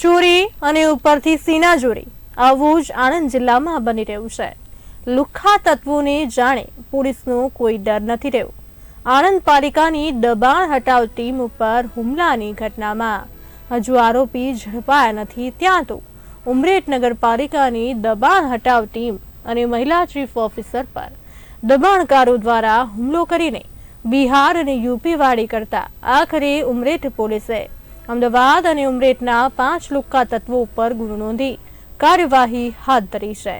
ચોરી અને ઉપરથી સીના ચોરી આવું જ આણંદ જિલ્લામાં બની રહ્યું છે. લુખ્ખા તત્વોને જાણે પોલીસનો કોઈ ડર નથી રહ્યો. આણંદ પાલિકાની દબાણ હટાવ ટીમ ઉપર હુમલાની ઘટનામાં હજુ આરોપી ઝડપાયા નથી. ત્યાં તો ઉમરેઠ નગરપાલિકાની દબાણ હટાવ ટીમ અને મહિલા ચીફ ઓફિસર પર દબાણકારો દ્વારા હુમલો કરીને બિહાર અને યુપી વાડી કરતા આખરે ઉમરેઠ પોલીસે અમદાવાદ અને ઉમરેઠના પાંચ લુક્કા તત્વો ઉપર ગુનો નોંધી કાર્યવાહી હાથ ધરી છે.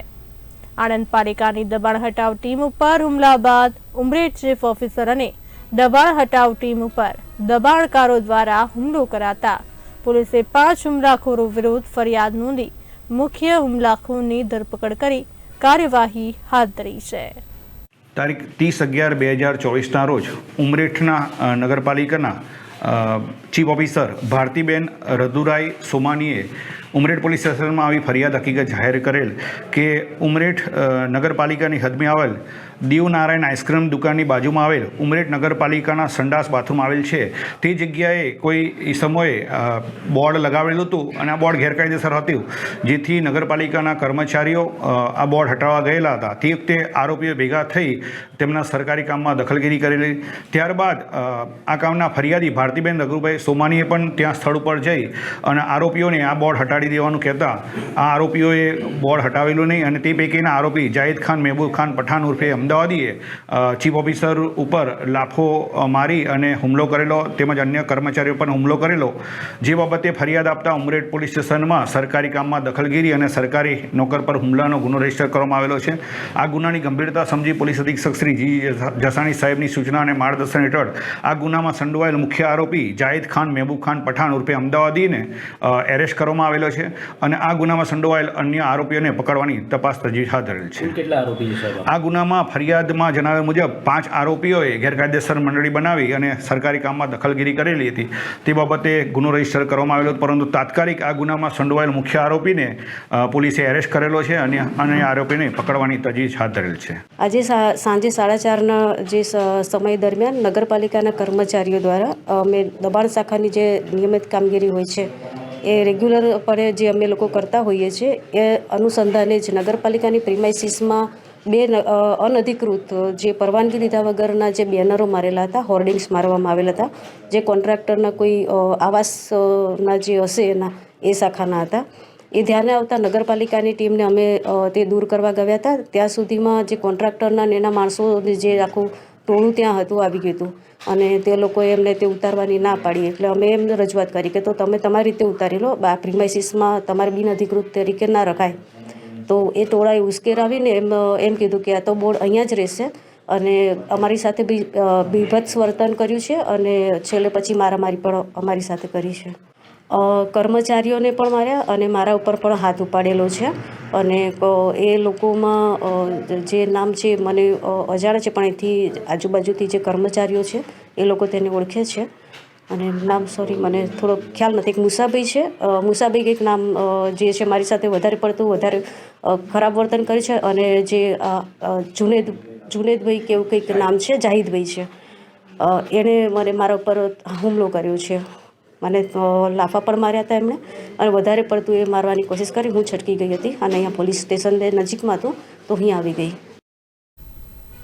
આણંદ પાલિકાની દબાણ હટાવ ટીમ ઉપર હુમલા બાદ ઉમરેઠ ચીફ ઓફિસર અને દબાણ હટાવ ટીમ ઉપર દબાણકારો દ્વારા હુમલો કરાતા પોલીસે પાંચ હુમલાખોરો વિરુદ્ધ ફરિયાદ નોંધી મુખ્ય હુમલાખોરની ધરપકડ કરી કાર્યવાહી હાથ ધરી છે. તારીખ ત્રીસ અગિયાર બે હજાર ચોવીસના રોજ ઉમરેઠના નગરપાલિકાના ચીફ ઓફિસર ભારતીબેન રધુરાય સોમાનીએ ઉમરેઠ પોલીસ સ્ટેશનમાં આવી ફરિયાદ હકીકત જાહેર કરેલ કે ઉમરેઠ નગરપાલિકાની હદમાં આવેલ દીવનારાયણ આઈસ્ક્રીમ દુકાનની બાજુમાં આવેલ ઉમરેઠ નગરપાલિકાના સંડાસ બાથરૂમ આવેલ છે. તે જગ્યાએ કોઈ ઈસમોએ સમયે બોર્ડ લગાવેલું હતું અને આ બોર્ડ ગેરકાયદેસર હતું. જેથી નગરપાલિકાના કર્મચારીઓ આ બોર્ડ હટાવવા ગયેલા હતા. તે વખતે આરોપીઓ ભેગા થઈ તેમના સરકારી કામમાં દખલગીરી કરેલી. ત્યારબાદ આ કામના ફરિયાદી ભારતીબેન રઘુભાઈ સોમાનીએ પણ ત્યાં સ્થળ ઉપર જઈ અને આરોપીઓને આ બોર્ડ હટાડી દેવાનું કહેતા આ આરોપીઓએ બોર્ડ હટાવેલું નહીં અને તે પૈકીના આરોપી જાહિદ ખાન, મહેબૂબ ખાન, પઠાણ ઉર્ફે અમદાવાદીએ ચીફ ઓફિસર ઉપર લાફો મારી અને હુમલો કરેલો તેમજ અન્ય કર્મચારીઓ પર હુમલો કરેલો. જે બાબતે ફરિયાદ આપતા ઉમરેડ પોલીસ સ્ટેશનમાં સરકારી કામમાં દખલગીરી અને સરકારી નોકર પર હુમલાનો ગુનો રજિસ્ટર કરવામાં આવેલો છે. આ ગુનાની ગંભીરતા સમજી પોલીસ અધિક્ષક શ્રી જી જસાણી સાહેબની સૂચના અને માર્ગદર્શન હેઠળ આ ગુનામાં સંડોવાયેલ મુખ્ય આરોપી જાહિદ ખાન મહેબૂબ ખાન પઠાણ ઉર્ફે અમદાવાદીને એરેસ્ટ કરવામાં આવેલો છે અને આ ગુનામાં સંડોવાયેલ અન્ય આરોપીઓને પકડવાની તપાસ તજવીજ હાથ ધરેલ છે. કેટલા આરોપી આ ગુનામાં ફરિયાદમાં જણાવ્યા મુજબ પાંચ આરોપીઓએ ગેરકાયદેસર મંડળી બનાવી અને સરકારી કામમાં દખલગીરી કરેલી હતી. તે બાબતે ગુનો રજિસ્ટર કરવામાં આવેલો પરંતુ તાત્કાલિક આ ગુનામાં સંડોવાયેલ મુખ્ય આરોપીને પોલીસે એરેસ્ટ કરેલો છે અને અન્ય આરોપીને પકડવાની તજવીજ હાથ ધરેલ છે. આજે સાંજે સાડા ચારના જે સમય દરમિયાન નગરપાલિકાના કર્મચારીઓ દ્વારા, અમે દબાણ શાખાની જે નિયમિત કામગીરી હોય છે, એ રેગ્યુલર પણે જે અમે લોકો કરતા હોઈએ છીએ, એ અનુસંધાને જ નગરપાલિકાની પ્રિમાઇસીસમાં બે અનધિકૃત જે પરવાનગી લીધા વગરના જે બેનરો મારેલા હતા, હોર્ડિંગ્સ મારવામાં આવેલા હતા, જે કોન્ટ્રાક્ટરના કોઈ આવાસના જે હશે એના, એ શાખાના હતા. એ ધ્યાને આવતા નગરપાલિકાની ટીમને અમે તે દૂર કરવા ગયા હતા. ત્યાં સુધીમાં જે કોન્ટ્રાક્ટરના ને એના માણસો જે આખું ટોળું ત્યાં હતું, આવી ગયું હતું. અને તે લોકોએ એમને તે ઉતારવાની ના પાડી. એટલે અમે એમને રજૂઆત કરી કે તો તમે તમારી રીતે ઉતારી લો. પ્રિમાઇસીસમાં તમારે બિનઅધિકૃત તરીકે ના રખાય. તો એ ટોળાએ ઉશ્કેરાવીને એમ એમ કીધું કે આ તો બોર્ડ અહીંયા જ રહેશે. અને અમારી સાથે બી બીભત્સ વર્તન કર્યું છે અને છેલ્લે પછી મારામારી પણ અમારી સાથે કરી છે. કર્મચારીઓને પણ માર્યા અને મારા ઉપર પણ હાથ ઉપાડેલો છે. અને એ લોકોમાં જે નામ છે મને અજાણ છે, પણ અહીંથી આજુબાજુથી જે કર્મચારીઓ છે, એ લોકો તેને ઓળખે છે. અને નામ સોરી મને થોડો ખ્યાલ નથી. એક મુસાભાઈ છે. મુસાભાઈ કંઈક નામ જે છે મારી સાથે વધારે પડતું, વધારે ખરાબ વર્તન કર્યું છે અને જે જુનેદ, જુનેદભાઈ કેવું કંઈક નામ છે, જાહિદભાઈ છે. એણે મને મારા ઉપર હુમલો કર્યો છે. મને લાફા પણ માર્યા હતા એમણે અને વધારે પડતું એ મારવાની કોશિશ કરી. હું છટકી ગઈ હતી અને અહીંયા પોલીસ સ્ટેશન નજીકમાં હતું, તો અહીં આવી ગઈ.